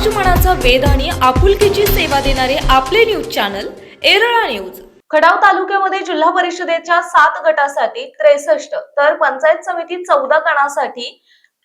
समाज मनाचा वेध आणि आपुलकीची सेवा देणारे आपले न्यूज चॅनल एरळा न्यूज. खडाव तालुक्यामध्ये जिल्हा परिषदेच्या सात गटासाठी त्रेसष्ट तर पंचायत समिती चौदा गणासाठी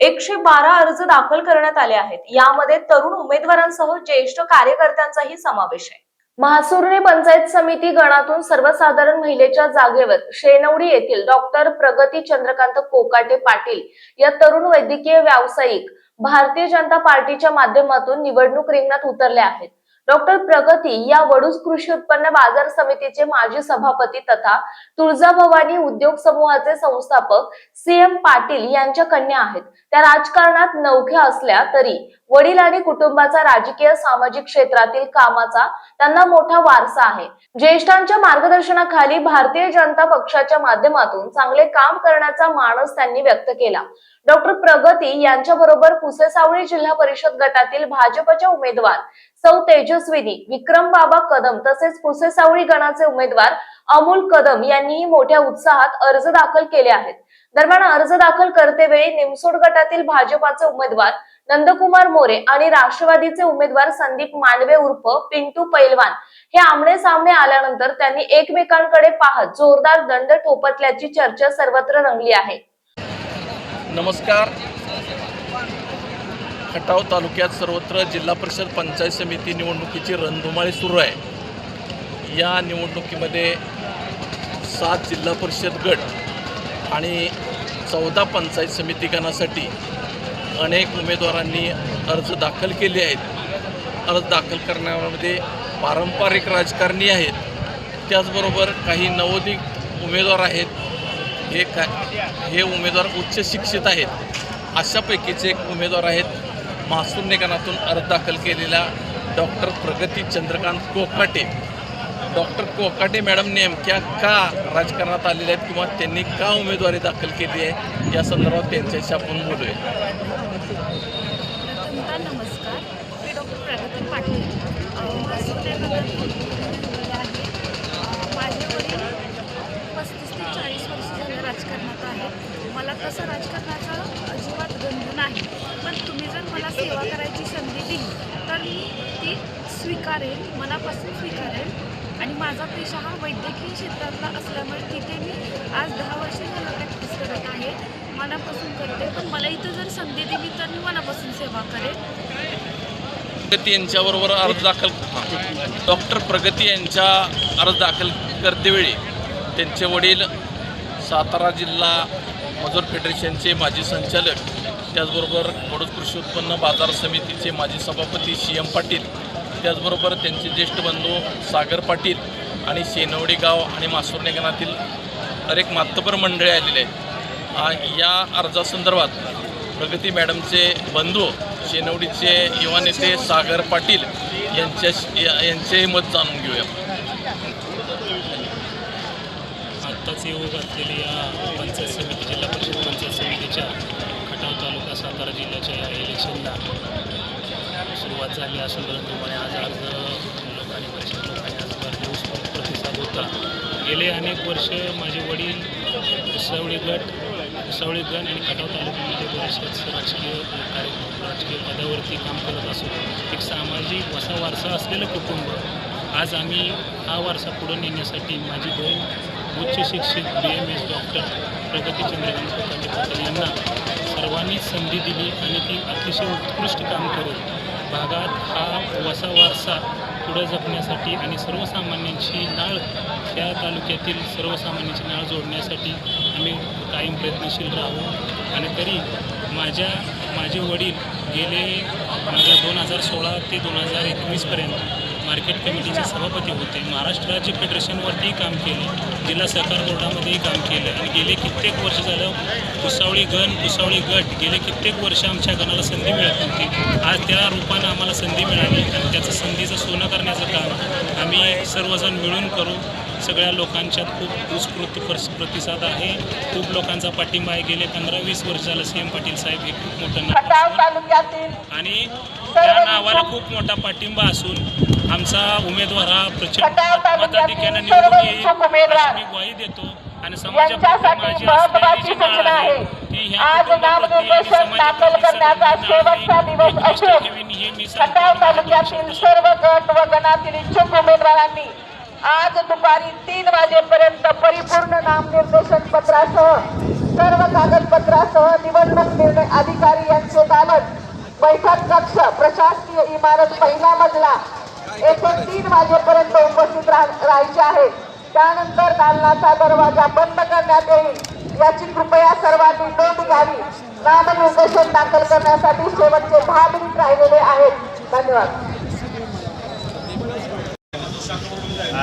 एकशे बारा अर्ज दाखल करण्यात आले आहेत. यामध्ये तरुण उमेदवारांसह ज्येष्ठ कार्यकर्त्यांचाही समावेश आहे. महासुरने पंचायत समिती गणातून सर्वसाधारण महिलेच्या जागेवर शेनवडी येथील डॉक्टर प्रगती चंद्रकांत कोकाटे पाटील या तरुण वैद्यकीय व्यावसायिक भारतीय जनता पार्टीच्या माध्यमातून निवडणूक रिंगणात उतरले आहेत. डॉक्टर प्रगती या वडूज कृषी उत्पन्न बाजार समितीचे माजी सभापती तथा तुळजाभवानी उद्योग समूहाचे संस्थापक सी एम पाटील यांच्या कन्या आहेत. त्या राजकारणात नवख्या असल्या तरी वडील आणि कुटुंबाचा राजकीय सामाजिक क्षेत्रातील कामाचा त्यांना मोठा वारसा आहे. ज्येष्ठांच्या मार्गदर्शनाखाली भारतीय जनता पक्षाच्या माध्यमातून चांगले काम करण्याचा मानस त्यांनी व्यक्त केला. डॉक्टर प्रगती यांच्या बरोबर पुसेसावळी जिल्हा परिषद गटातील भाजपच्या उमेदवार सौ तेजस्विनी विक्रम बाबा कदम तसेच पुसेसावळी गणाचे उमेदवार अमोल कदम यांनीही मोठ्या उत्साहात अर्ज दाखल केले आहेत. दरम्यान अर्ज दाखल करतेवेळी निमसोड गटातील भाजपाचे उमेदवार नंदकुमार मोरे आणि राष्ट्रवादीचे उमेदवार संदीप मांडवे उर्फ पिंटू पैलवान हे आमने सामने आल्यानंतर त्यांनी एकमेकांकडे पाहत जोरदार दंड ठोपटल्याची चर्चा सर्वत्र रंगली आहे. नमस्कार. खटाव तालुक्यात सर्वत्र जिल्हा परिषद पंचायत समिती निवडणुकीची रणधुमाळी सुरू आहे. या निवडणुकीमध्ये सात जिल्हा परिषद गट आणि चौदा पंचायत समिती गणासाठी अनेक उमेदवारांनी अर्ज दाखल केले आहेत. अर्ज दाखल करण्यामध्ये पारंपरिक राजकारणी आहेत. त्याचबरोबर काही नवोदित उमेदवार आहेत. हे का हे उमेदवार उच्च शिक्षित आहेत. अशापैकीचे एक उमेदवार आहेत महासूर निगणातून अर्ज दाखल केलेला doctor Pragati Chandrakant Kokate. Doctor Kokate madam नेमक्या का राजकारणात आलेल्या आहेत किंवा त्यांनी का उमेदवारी दाखल केली आहे? या संदर्भात त्यांच्याशी आपण बोलूया. नमस्कार. मी डॉक्टर प्रगती पाटील. माझे वडील पस्तीस ते चाळीस वर्ष राजकारणात आहे मला तसं राजकारणाचा अजिबात गंध नाही. पण तुम्ही जर मला सेवा करायची संधी दिली तर मी ती स्वीकारेल मनापासून स्वीकारेल आणि माझा पेशा हा वैद्यकीय क्षेत्रातला असल्यामुळे तिथे मी आज दहा वर्ष झालं प्रॅक्टिस करत आहे. मनापासून करते. पण मला इथं जर संधी दिली तर मी मनापासून सेवा करेल प्रगती यांच्याबरोबर अर्ज दाखल डॉक्टर प्रगती यांच्या अर्ज दाखल करतेवेळी त्यांचे वडील सातारा जिल्हा मजूर फेडरेशनचे माजी संचालक त्याचबरोबर वडोद कृषी उत्पन्न बाजार समितीचे माजी सभापती सी एम पाटील त्याचबरोबर त्यांचे ज्येष्ठ बंधू सागर पाटील आणि शेनवडी गाव आणि मासूर निगणातील अनेक मातबर मंडळी आलेले आहेत. या अर्जासंदर्भात प्रगती मॅडमचे बंधू शेनवडीचे युवा नेते सागर पाटील यांच्या यांचे मत जाणून घेऊया. आत्ताच येऊ घातलेली या पंचायत समिती जिल्हा परिषद पंचायत समितीच्या खटाव तालुका सातारा जिल्ह्याच्या या इलेक्शनला सुरुवात झाली असून परंतु मला आज आज लोकांनी बरेचशा लोकांनी आज भरपूर प्रतिसाद होता. गेले अनेक वर्ष माझे वडील उसवळी गट गण आणि खटाव तालुक्यामध्ये बरेचसेच राजकीय कार्यक्रम राजकीय पदावरती काम करत असून एक सामाजिक वसा वारसा असलेलं कुटुंब. आज आम्ही हा वारसा पुढे नेण्यासाठी माझी बहीण उच्च शिक्षित बी M S doctor Pragati Chandrakant Patil यांना सर्वांनीच संधी दिली आणि ती अतिशय उत्कृष्ट काम करून भागात हा वसा वारसा पुढं जपण्यासाठी आणि सर्वसामान्यांची नाळ या तालुक्यातील सर्वसामान्यांची नाळ जोडण्यासाठी आम्ही कायम प्रयत्नशील राहू. आणि तरी माझ्या माझे वडील गेले माझ्या दोन हजार सोळा ते दोन हजार एकवीसपर्यंत मार्केट कमिटीचे सभापती होते. महाराष्ट्र राज्य फेडरेशनवरतीही काम केलं. जिल्हा सहकार बोर्डामध्येही काम केलं. आणि गेले कित्येक वर्ष झालं कुसावळी गण कुसावळी गट गेले कित्येक वर्ष आमच्या गणाला संधी मिळत नव्हती. आज त्या रूपानं आम्हाला संधी मिळाली आणि त्याचं संधीचं सोनं करण्याचं काम आम्ही सर्वजण मिळून करू. सगळ्या लोकांच्यात खूप उत्स्फूर्त प्रतिसाद आहे. खूप लोकांचा पाठिंबा आहे. गेले पंधरा वीस वर्ष झालं सी एम पाटील साहेब हे खूप मोठं नाव आणि त्या नावाला खूप मोठा पाठिंबा असून आमचा उमेदवार हा प्रचंड मताधिक्यानं निवडून येईल मी ग्वाही देतो. आणि समाजाप्रती माझी असलेली जी आहे ती ह्या तालुक्यातील सर्व गट व गणातील इच्छुक उमेदवारांनी आज दुपारी तीन वाजेपर्यंत परिपूर्ण नामनिर्देशन पत्रासह सर्व कागदपत्रासह निवडणूक निर्णय अधिकारी यांचे दालन बैठक कक्ष प्रशासकीय इमारत पहिला मजला येथे तीन वाजेपर्यंत उपस्थित राहायचे आहे. त्यानंतर दालनाचा दरवाजा बंद करण्यात येईल. याची कृपया सर्वांनी नोंद घ्यावी. नामनिर्देशन दाखल करण्यासाठी शेवटचे दहा मिनिट राहिलेले आहेत. धन्यवाद.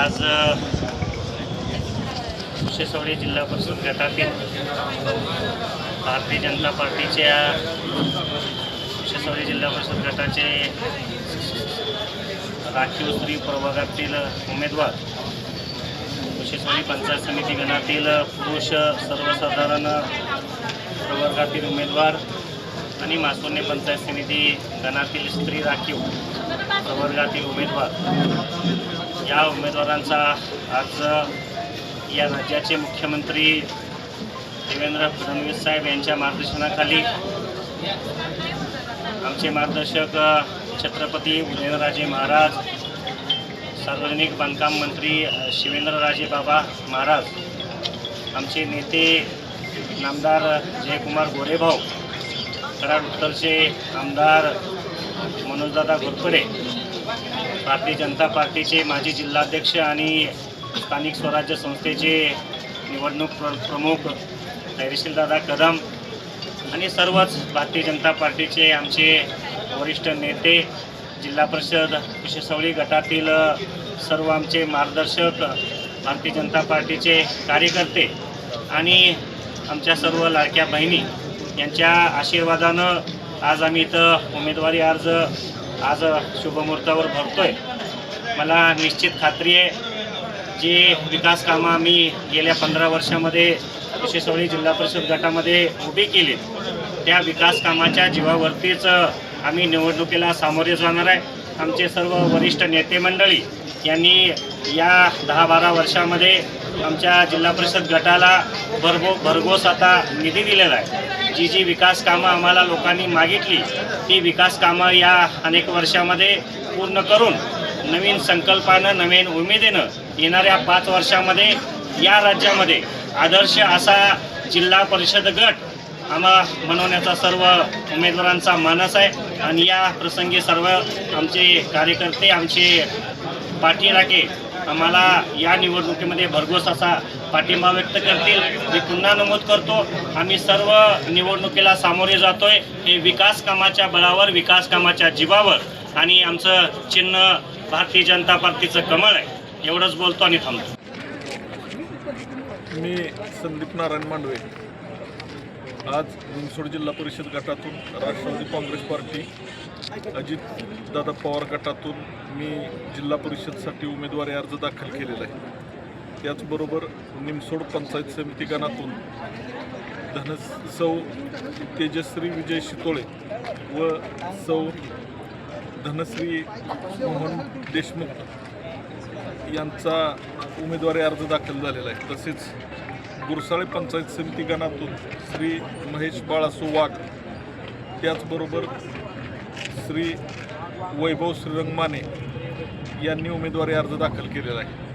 आज कुशेसवडी जिल्हा परिषद गटातील भारतीय जनता पार्टीच्या कुशेसवडी जिल्हा परिषद गटाचे राखीव स्त्री प्रभागातील उमेदवार कुशेसवडी पंचायत समिती गणातील पुरुष सर्वसाधारण प्रवर्गातील उमेदवार आणि मासोने पंचायत समिती गणातील स्त्री राखीव प्रवर्गातील उमेदवार. या उमेदवारांचा आज या राज्याचे मुख्यमंत्री देवेंद्र फडणवीस साहेब यांच्या मार्गदर्शनाखाली आमचे मार्गदर्शक छत्रपती उदयनराजे महाराज सार्वजनिक बांधकाम मंत्री शिवेंद्रराजे बाबा महाराज आमचे नेते नामदार जयकुमार गोरेभाऊ कराड उत्तरचे आमदार मनोजदादा घोरपडे भारतीय जनता पार्टीचे माजी जिल्हाध्यक्ष आणि स्थानिक स्वराज्य संस्थेचे निवडणूक प्र प्रमुख धैर्यशीलदादा कदम आणि सर्वच भारतीय जनता पार्टीचे आमचे वरिष्ठ नेते जिल्हा परिषद विशेषवळी गटातील सर्व आमचे मार्गदर्शक भारतीय जनता पार्टीचे कार्यकर्ते आणि आमच्या सर्व लाडक्या बहिणी यांच्या आशीर्वादानं आज आम्ही इथं उमेदवारी अर्ज आज शुभमुहूर्तावर भरतोय. मला निश्चित खात्री आहे जे विकास कामं आम्ही गेल्या पंधरा वर्षामध्ये कुशेसवळी जिल्हा परिषद गटामध्ये उभी केली त्या विकास कामाच्या जीवावरतीच आम्ही निवडणुकीला सामोरे जाणार आहे. आमचे सर्व वरिष्ठ नेते मंडळी यांनी या दहा बारा वर्षामध्ये आमच्या जिल्हा परिषद गटाला भरभो भरघोस आता निधी दिलेला आहे. जी जी विकास कामं आम्हाला लोकांनी मागितली ती विकास कामं या अनेक वर्षामध्ये पूर्ण करून नवीन संकल्पानं नवीन उमेदीनं येणाऱ्या पाच वर्षामध्ये या राज्यामध्ये आदर्श असा जिल्हा परिषद गट आम्हा बनवण्याचा सर्व उमेदवारांचा मानस आहे. आणि या प्रसंगी सर्व आमचे कार्यकर्ते आमचे पाठीराखे आम्हाला या निवडणुकीमध्ये भरघोस असा पाठिंबा व्यक्त करतील. मी पुन्हा नमूद करतो आम्ही सर्व निवडणुकीला सामोरे जातोय. हे विकास कामाच्या बळावर विकास कामाच्या जीवावर आणि आमचं चिन्ह भारतीय जनता पार्टीचं कमळ आहे. एवढंच बोलतो आणि थांबतो. मी संदीप नारायण मांडवे. आज निमसोड जिल्हा परिषद गटातून राष्ट्रवादी काँग्रेस पार्टी अजित दादा पवार गटातून मी जिल्हा परिषदसाठी उमेदवारी अर्ज दाखल केलेला आहे. त्याचबरोबर निमसोड पंचायत समिती गणातून धन सौ तेजश्री विजय शितोळे व सौ धनश्री मोहन देशमुख यांचा उमेदवारी अर्ज दाखल झालेला आहे. तसेच गुरसाळे पंचायत समिती गणातून श्री महेश बाळासू वाघ त्याचबरोबर श्री वैभव श्रीरंगमाने यांनी उमेदवारी अर्ज दाखल केलेला आहे.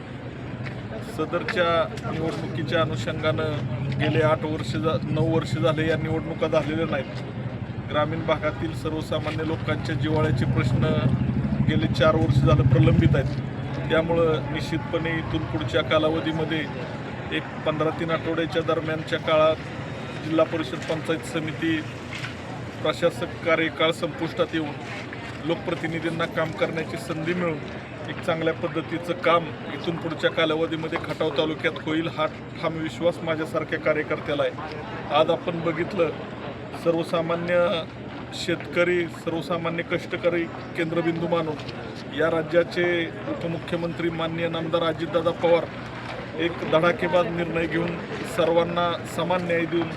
सदरच्या निवडणुकीच्या अनुषंगानं गेले आठ वर्ष जा नऊ वर्ष झाले या निवडणुका झालेल्या नाहीत. ग्रामीण भागातील सर्वसामान्य लोकांच्या जिव्हाळ्याचे प्रश्न गेले चार वर्ष झालं प्रलंबित आहेत. त्यामुळं निश्चितपणे इथून पुढच्या कालावधीमध्ये एक पंधरा तीन आठवड्याच्या दरम्यानच्या काळात जिल्हा परिषद पंचायत समिती प्रशासक कार्यकाळ संपुष्टात येऊन लोकप्रतिनिधींना काम करण्याची संधी मिळून एक चांगल्या पद्धतीचं काम इथून पुढच्या कालावधीमध्ये खटाव तालुक्यात होईल हा ठाम विश्वास माझ्यासारख्या कार्यकर्त्याला आहे. आज आपण बघितलं सर्वसामान्य शेतकरी सर्वसामान्य कष्टकरी केंद्रबिंदू मानून या राज्याचे उपमुख्यमंत्री माननीय नामदार अजितदादा पवार एक धडाकेबाद निर्णय घेऊन सर्वांना समान न्याय देऊन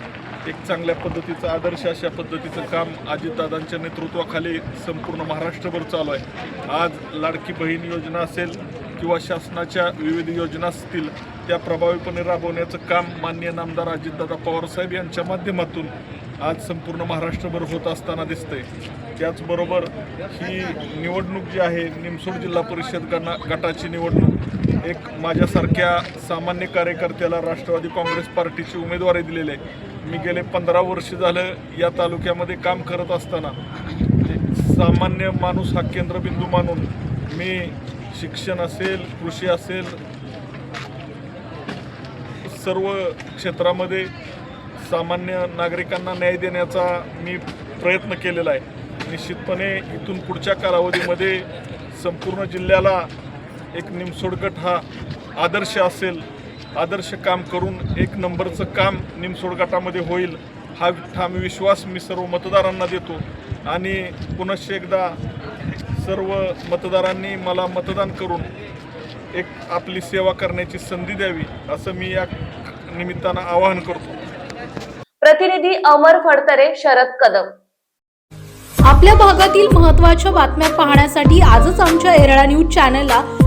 एक चांगल्या पद्धतीचं आदर्श अशा पद्धतीचं काम अजितदादांच्या नेतृत्वाखाली संपूर्ण महाराष्ट्रभर चालू आहे. आज लाडकी बहीण योजना असेल किंवा शासनाच्या विविध योजना असतील त्या प्रभावीपणे राबवण्याचं काम माननीय नामदार अजितदादा पवारसाहेब यांच्या माध्यमातून आज संपूर्ण महाराष्ट्रभर होत असताना दिसतंय. त्याचबरोबर ही निवडणूक जी आहे निमसोड जिल्हा परिषद गणा गटाची निवडणूक एक माझ्यासारख्या सामान्य कार्यकर्त्याला राष्ट्रवादी काँग्रेस पार्टीची उमेदवारी दिलेली आहे. मी गेले पंधरा वर्ष झालं या तालुक्यामध्ये काम करत असताना. सामान्य माणूस हा केंद्रबिंदू मानून मी शिक्षण असेल कृषी असेल सर्व क्षेत्रामध्ये सामान्य नागरिकांना न्याय देण्याचा मी प्रयत्न केलेला आहे. निश्चितपणे इथून पुढच्या कालावधीमध्ये संपूर्ण जिल्ह्याला एक निमसोड गट हा आदर्श असेल आदर्श काम करून एक नंबरचं काम निमसोड गटामध्ये होईल हा ठाम विश्वास मी सर्व मतदारांना देतो. आणि पुनश्च एकदा सर्व मतदारांनी मला मतदान करून एक आपली सेवा करण्याची संधी द्यावी असं मी या निमित्तानं आवाहन करतो. प्रतिनिधी अमर फडतरे शरद कदम. आपल्या भागातील महत्त्वाच्या बातम्या पाहण्यासाठी आजच आमच्या एरळा न्यूज चॅनलला